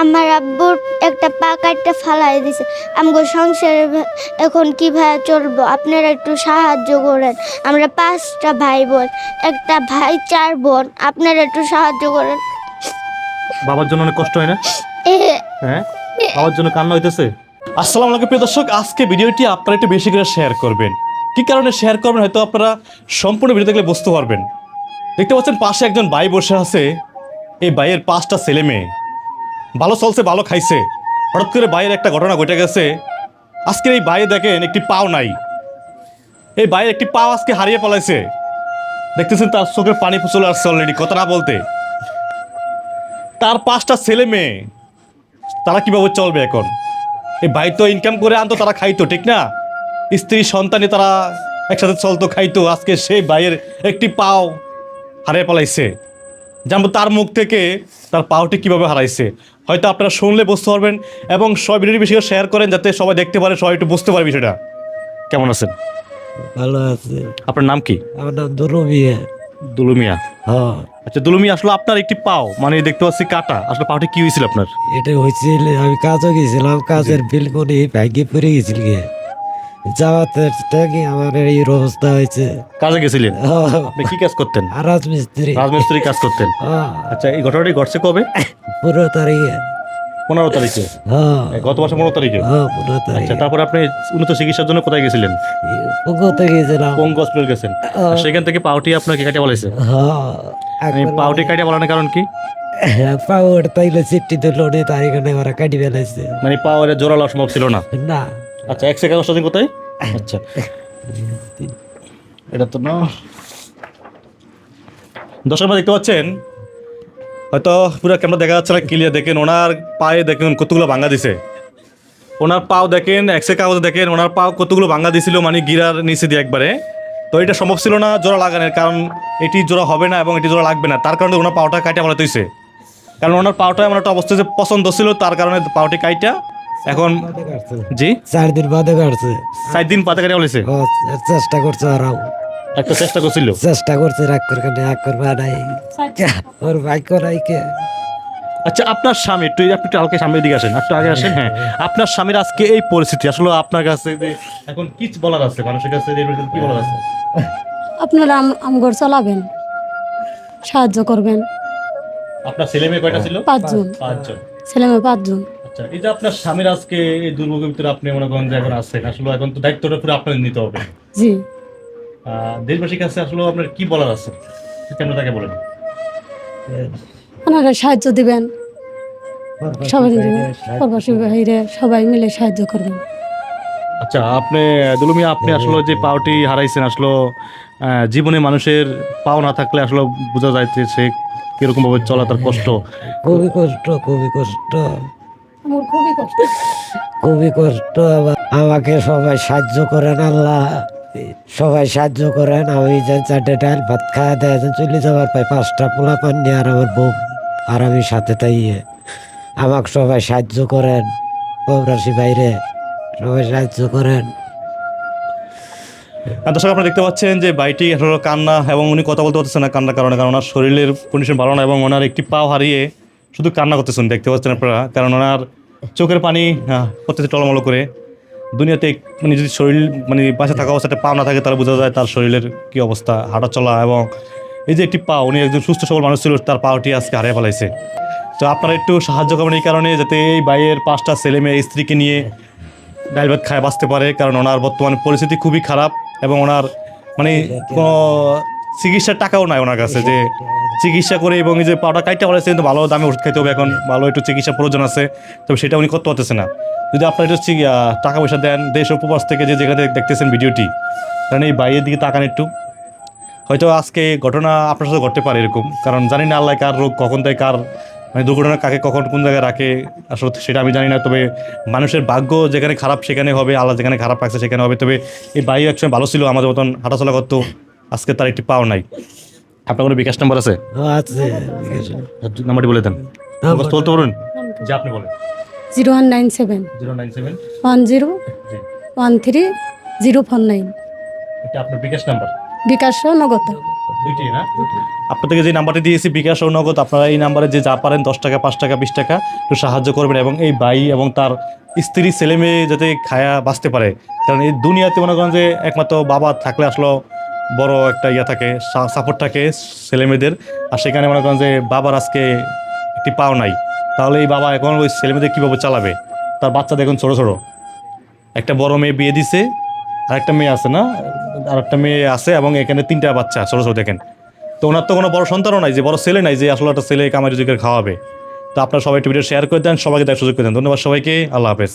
আমার আব্বুর একটা পা কাটতে ফালাই দিছে। আমগো সংসারে এখন কীভাবে চলবো? আপনারা একটু সাহায্য করেন। আমরা পাঁচটা ভাই বোন একটা ভাই চার বোন আপনারা একটু সাহায্য করেন। বাবার জন্য অনেক কষ্ট হয় না? হ্যাঁ? বাবার জন্য কান্না হইতেছে? আসসালামু আলাইকুম প্রিয় দর্শক আজকে ভিডিওটি আপনারা একটু বেশি করে শেয়ার করবেন। কি কারণে শেয়ার করবেন হয়তো আপনারা সম্পূর্ণ ভিডিও দেখলে বুঝতে পারবেন। দেখতে পাচ্ছেন পাশে একজন ভাই বসে আছে। এই ভাইয়ের পাঁচটা ছেলে মেয়ে। ভালো চলছে, ভালো খাইছে। হঠাৎ করে ভাইয়ের একটা ঘটনা ঘটে গেছে। আজকের এই ভাইয়ে দেখেন একটি পাও নাই। এই ভাইয়ের একটি পাও আজকে হারিয়ে পালাইছে দেখতেছেন তার চোখের পানি চলে আসছে অলরেডি কথা না বলতে। তার পাঁচটা ছেলে মেয়ে, তারা কীভাবে চলবে এখন? এই ভাই তো ইনকাম করে আনতো, তারা খাইতো, ঠিক না? স্ত্রী সন্তানে তারা একসাথে চলতো, খাইতো। আজকে সেই ভাইয়ের একটি পাও হারিয়ে পালাইছে জানব তার মুখ থেকে তার পাওটি কীভাবে হারাইছে। হয়তো আপনারা শুনলে বুঝতে পারবেন এবং সব ভিডিওটি বেশি শেয়ার করেন যাতে সবাই দেখতে পারে সবাই একটু বুঝতে পারে বিষয়টা। কেমন আছেন? ভালো আছে। আপনার নাম কি? আমার নাম দুরুমিয়া দুলুমিয়া? হ্যাঁ। আচ্ছা দুলুমিয়া আসলে আপনার একটি পাও মানে দেখতে পাচ্ছি কাটা। আসলে পাওটি কি হয়েছিল আপনার? এটা হয়েছিল আমি কাজও গেছিলাম কাজের বিল করে ভাগ্যে পড়ে গেছিল গিয়ে যাওয়াতে থেকে আমার এই অবস্থা হয়েছে। কাজে গেছিলেন? হ্যাঁ, আপনি কি কাজ করতেন? রাজমিস্ত্রি। রাজমিস্ত্রি কাজ করতেন? হ্যাঁ, আচ্ছা এই ঘটনাটি ঘটছে কবে? পনেরো তারিখে। পনেরো তারিখে? হ্যাঁ গত পনেরো তারিখে? হ্যাঁ আচ্ছা তারিখে। তারপরে আপনি উন্নত চিকিৎসার জন্য কোথায় গেছিলেন? পুকুরতে গেছিলাম পঙ্গু হসপিটাল গেছেন? সেখান থেকে পাউটি আপনাকে কাটিয়ে বলেছে? হ্যাঁ পাউটি কাটিয়ে বলানোর কারণ কি? পাওয়ার তাইলে চিঠি দিল নি তার এখানে ওরা কাটি মানে পাওয়ারে জোরালো সম্ভব ছিল না? না। আচ্ছা এক সেকেন্ড সাথে কোথায়? আচ্ছা। এটা তো না। দর্শক আপনারা দেখতে পাচ্ছেন, হয়তো পুরো ক্যামেরা দেখা যাচ্ছে না ক্লিয়ার দেখেন, ওনার পায়ে দেখেন কতগুলো ভাঙ্গা দিছে। ওনার পাও দেখেন এক্সে কাগজ দেখেন, ওনার পাও কতগুলো ভাঙ্গা দিছিল মানে গিরার নিচে দিয়ে একবারে। তো এটা সম্ভব ছিল না জোড়া লাগানোর, কারণ এটি জোড়া হবে না এবং এটি জোড়া লাগবে না। তার কারণে ওনার পাওটা কাটিয়ে বলা হয়েছে কারণ ওনার পাওটা এমন একটা অবস্থা যে পছন্দ ছিল, তার কারণে পাওটি কাইটা এখন জি? চার দিন বাদে কাটছে। চার দিন পাতা কাটিয়ে বলেছে চেষ্টা করছে ওরাও একটা চেষ্টা করছিল? চেষ্টা করছে রাগ করে কানে রাগ করবে নাই। ওর ভাই করাই কে? আচ্ছা আপনার স্বামী একটু আপনি একটু হালকা সামনের দিকে আসেন একটু আগে আসেন হ্যাঁ। আপনার স্বামীর আজকে এই পরিস্থিতি আসলে আপনার কাছে যে এখন কি বলার আছে? মানুষের কাছে কি বলার আছে? আপনারা আম- আমগর চালাবেন সাহায্য করবেন। আপনার ছেলে মেয়ে কয়টা ছিল? পাঁচজন। পাঁচজন। ছেলে মেয়ে পাঁচজন। আচ্ছা এই যে আপনার স্বামীর আজকে এই দুর্ভোগের ভিতরে আপনি মনে করেন যে এখন আছেন আসলে এখন তো দায়িত্বটা পুরো আপনার নিতে হবে। জি। দেশবাসীর কাছে আসলে আপনার কি বলার আছে? কেন তাকে বলেন? ওনারা সাহায্য দিবেন। সবাই প্রবাসী বাইরে সবাই মিলে সাহায্য করবেন। আচ্ছা আপনি দুলুমিয়া আপনি আসলে যে পাওটি হারাইছেন আসলে জীবনে মানুষের পাও না থাকলে আসলে বোঝা যায় যে কীরকম ভাবে চলা তার কষ্ট। খুবই কষ্ট খুবই কষ্ট। আমার খুবই কষ্ট। খুবই কষ্ট আমাকে সবাই সাহায্য করেন আল্লাহ। সবাই সাহায্য করেন আমি যে চারটে ডাল ভাত খাওয়া দেয় চলে যাবার পাই পাঁচটা পোলা পান নিয়ে আর আমার বউ আর আমি সাথে তাইয়ে আমাকে সবাই সাহায্য করেন প্রবাসী বাইরে সবাই সাহায্য করেন। দর্শক আপনারা দেখতে পাচ্ছেন যে বাইটি কান্না এবং উনি কথা বলতে পারতেছেন না কান্নার কারণে কারণ ওনার শরীরের কন্ডিশন ভালো না এবং ওনার একটি পাও হারিয়ে শুধু কান্না করতেছেন, দেখতে পাচ্ছেন আপনারা, কারণ ওনার চোখের পানি করতেছে টলমলো করে। দুনিয়াতে মানে যদি শরীর মানে বাসা থাকা অবস্থাতে পাও না থাকে, তাহলে বোঝা যায় তার শরীরের কি অবস্থা, হাঁটা চলা এবং এই যে একটি পা, উনি একজন সুস্থ সবল মানুষ ছিল, তার পাওটি আজকে হারিয়ে ফেলাইছে। তো আপনারা একটু সাহায্য করবেন এই কারণে, যাতে এই বাইয়ের পাঁচটা ছেলে মেয়ে, স্ত্রীকে নিয়ে ডাল ভাত খায়, বাঁচতে পারে, কারণ ওনার বর্তমান পরিস্থিতি খুবই খারাপ এবং ওনার মানে কোনো চিকিৎসার টাকাও নাই ওনার কাছে, যে চিকিৎসা করে এবং এই যে পাউডার কাইটা বলেছে, কিন্তু ভালো দামে ওষুধ খাইতে হবে এখন, ভালো একটু চিকিৎসা প্রয়োজন আছে, তবে সেটা উনি করতে পারতেছে না। যদি আপনারা একটু টাকা পয়সা দেন, দেশ উপবাস থেকে যে যেখানে দেখতেছেন ভিডিওটি কারণ এই বাইরের দিকে তাকান একটু। হয়তো আজকে ঘটনা আপনার সাথে ঘটতে পারে এরকম, কারণ জানি না আল্লাহ কার রোগ কখন দেয়, কার মানে দুর্ঘটনা কাকে কখন কোন জায়গায় রাখে, আসলে সেটা আমি জানি না, তবে মানুষের ভাগ্য যেখানে খারাপ সেখানে হবে, আল্লাহ যেখানে খারাপ রাখছে সেখানে হবে, তবে এই বায়ু একসময় ভালো ছিল, আমাদের মতন হাঁটাচলা করতো আজকে তার একটি পাও নাই। আপনার কোনো বিকাশ নাম্বার আছে? নাম্বারটি বলে দেন। বলতে পারুন যে আপনি বলেন। Zero one nine seven. Zero nine seven. One zero one three zero four nine. এটা আপনার বিকাশ নাম্বার? বিকাশ নগদ। আপনাদেরকে যে নাম্বারটি দিয়েছি বিকাশ ও নগদ আপনারা এই নাম্বারে যে যা পারেন দশ টাকা পাঁচ টাকা বিশ টাকা একটু সাহায্য করবেন এবং এই ভাই এবং তার স্ত্রী ছেলে মেয়ে যাতে খায়া বাঁচতে পারে। কারণ এই দুনিয়াতে মনে করেন যে একমাত্র বাবা থাকলে আসলে বড় একটা ইয়া থাকে সাপোর্ট থাকে ছেলে মেয়েদের আর সেখানে মনে করেন যে বাবার আজকে একটি পাও নাই। তাহলে এই বাবা এখন ওই ছেলে মেয়েদের কীভাবে চালাবে? তার বাচ্চা দেখুন ছোটো ছোটো। একটা বড় মেয়ে বিয়ে দিছে আর একটা মেয়ে আছে না আর একটা মেয়ে আছে এবং এখানে তিনটা বাচ্চা ছোটো ছোটো দেখেন। তো ওনার তো কোনো বড় সন্তানও নাই, যে বড় ছেলে নাই যে আসলে একটা ছেলে কামারি রোজগার খাওয়াবে। তো আপনারা সবাই ভিডিও শেয়ার করে দেন, সবাইকে দেখার সুযোগ করে দেন। ধন্যবাদ সবাইকে, আল্লাহ হাফেজ।